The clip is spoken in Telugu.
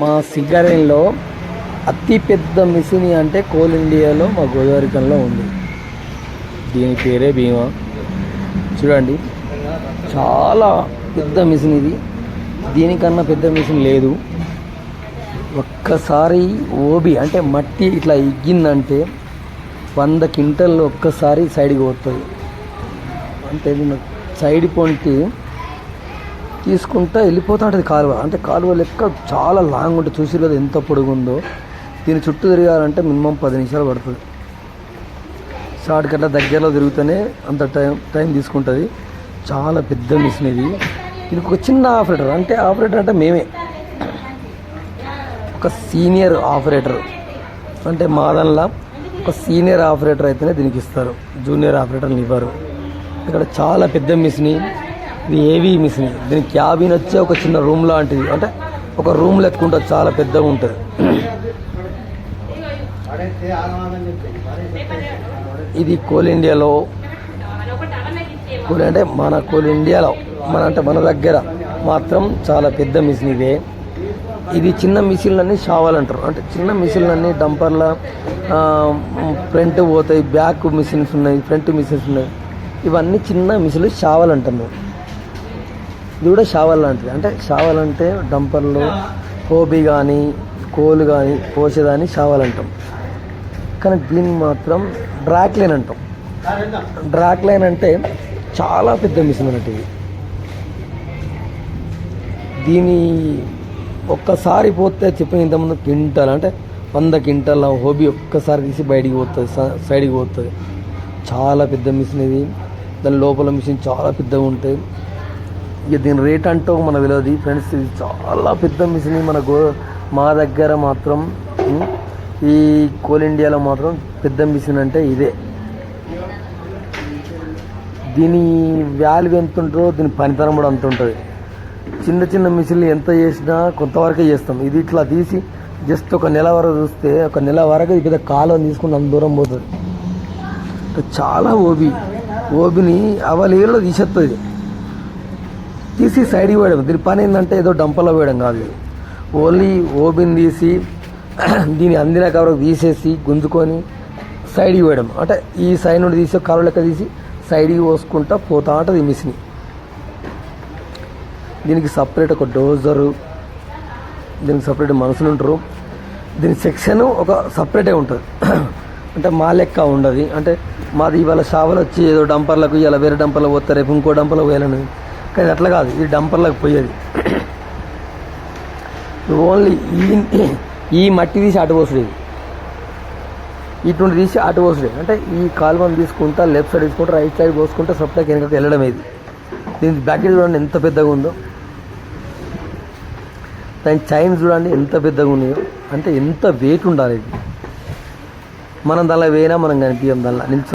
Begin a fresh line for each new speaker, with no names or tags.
మా సింగరేణిలో అతి పెద్ద మిషన్ అంటే కోల్ ఇండియాలో మా గోదావరికంలో ఉంది. దీని పేరే భీమా. చూడండి చాలా పెద్ద మిషన్ ఇది. దీనికన్నా పెద్ద మిషన్ లేదు. ఒక్కసారి ఓబి అంటే మట్టి ఇట్లా ఇగ్గిందంటే వంద క్వింటల్ ఒక్కసారి సైడ్కి పోతుంది. అంటే సైడ్ పొంటి తీసుకుంటా వెళ్ళిపోతా ఉంటుంది కాలువ. అంటే కాలువ లెక్క చాలా లాంగ్ ఉంటుంది. చూసి లేదు ఎంత పొడుగుందో. దీని చుట్టూ తిరగాలంటే మినిమం పది నిమిషాలు పడుతుంది. షార్ట్ కట్ల దగ్గరలో తిరుగుతూనే అంత టైం టైం తీసుకుంటుంది. చాలా పెద్ద మిషన్ ఇది. దీనికి ఒక చిన్న ఆపరేటర్. అంటే ఆపరేటర్ అంటే మేమే. ఒక సీనియర్ ఆపరేటర్. అంటే మాదన్లా ఒక సీనియర్ ఆపరేటర్ అయితేనే దీనికి ఇస్తారు. జూనియర్ ఆపరేటర్ని ఇవ్వరు. ఇక్కడ చాలా పెద్ద మిషన్. ఇది ఏవీ మిషన్ దీనికి క్యాబిన్ వచ్చే ఒక చిన్న రూమ్ లాంటిది. అంటే ఒక రూమ్ లెక్క ఉంటుంది చాలా పెద్దగా ఉంటుంది. ఇది కోల్ ఇండియాలో. కోల్ అంటే మన కోల్ ఇండియాలో. మన అంటే మన దగ్గర మాత్రం చాలా పెద్ద మిషన్ ఇదే. ఇది చిన్న మిషన్లన్నీ షావాలు అంటారు. అంటే చిన్న మిషన్లన్నీ డంపర్ల ఫ్రంట్ పోతాయి బ్యాక్ మిషన్స్ ఉన్నాయి ఫ్రంట్ మిషన్స్ ఉన్నాయి. ఇవన్నీ చిన్న మిషన్లు షావాలు అంటాం ఇది కూడా షావల్ లాంటిది. అంటే షావల్ అంటే డంపర్లు హోబీ కానీ కోలు కానీ పోసేదాన్ని షావల్ అంటాం. కానీ దీన్ని మాత్రం డ్రాక్ లైన్ అంటాం. డ్రాక్ లైన్ అంటే చాలా పెద్ద మిషన్ అన్నట్టు ఇది. దీని ఒక్కసారి పోతే చెప్పిన ఇంతమంది క్వింటల్ అంటే వంద క్వింటల్ హోబీ ఒక్కసారి తీసి బయటికి పోతుంది సైడ్కి పోతుంది. చాలా పెద్ద మిషన్ ఇది. దాని లోపల మిషన్ చాలా పెద్దగా ఉంటాయి ఇక దీని రేట్ అంటూ మన తెలియదు ఫ్రెండ్స్ ఇది చాలా పెద్ద మిషన్. మన గో మా దగ్గర మాత్రం ఈ కోల్ ఇండియాలో మాత్రం పెద్ద మిషన్ అంటే ఇదే. దీని వాల్యూ ఎంత ఉంటుందో దీని పనితనం కూడా అంత ఉంటుంది. చిన్న చిన్న మిషన్లు ఎంత చేసినా కొంతవరకే చేస్తాం. ఇది ఇట్లా తీసి జస్ట్ ఒక నెల వరకు చూస్తే ఒక నెల వరకు ఇది పెద్ద కాలం తీసుకుని అంత దూరం పోతుంది. చాలా ఓబి. ఓబిని అవలీలో తీసేస్తుంది తీసి సైడ్కి వేయడం దీని పని ఏంటంటే ఏదో డంపలో వేయడం కాదు ఓన్లీ ఓబిన్ తీసి దీని అందిన కవర్ తీసేసి గుంజుకొని సైడ్కి వేయడం అంటే ఈ సైడ్ నుండి తీసి కవర్ లెక్క తీసి సైడ్కి పోసుకుంటా పోతా ఉంటుంది ఈ మిషన్. దీనికి సపరేట్ ఒక డోజరు దీనికి సపరేట్ మనుషులు ఉంటారు. దీని సెక్షన్ ఒక సపరేటే ఉంటుంది. అంటే మా లెక్క ఉండదు. అంటే మాది ఇవాళ షావలు వచ్చి ఏదో డంపర్లకు ఇలా వేరే డంపర్లకు పోతారు రేపు ఇంకో డంపర్లకు పోయాలని. కానీ అట్లా కాదు ఇది డంపర్లకు పోయేది. ఓన్లీ ఈ ఈ మట్టి తీసి అటు పోసుడు ఇటువంటి తీసి అటు పోసుడు అంటే ఈ కాలువను తీసుకుంటా లెఫ్ట్ సైడ్ తీసుకుంటా రైట్ సైడ్ పోసుకుంటా సప్లైకి వెనకకి వెళ్ళడం ఇది. దీని బ్యాకెట్ చూడండి ఎంత పెద్దగా ఉందో. దాని చైన్ చూడండి ఎంత పెద్దగా ఉన్నాయో. అంటే ఎంత వెయిట్ ఉండాలి ఇది. మనం దానిలో వేయినా మనం కనిపించాం దానిలో. నిల్చో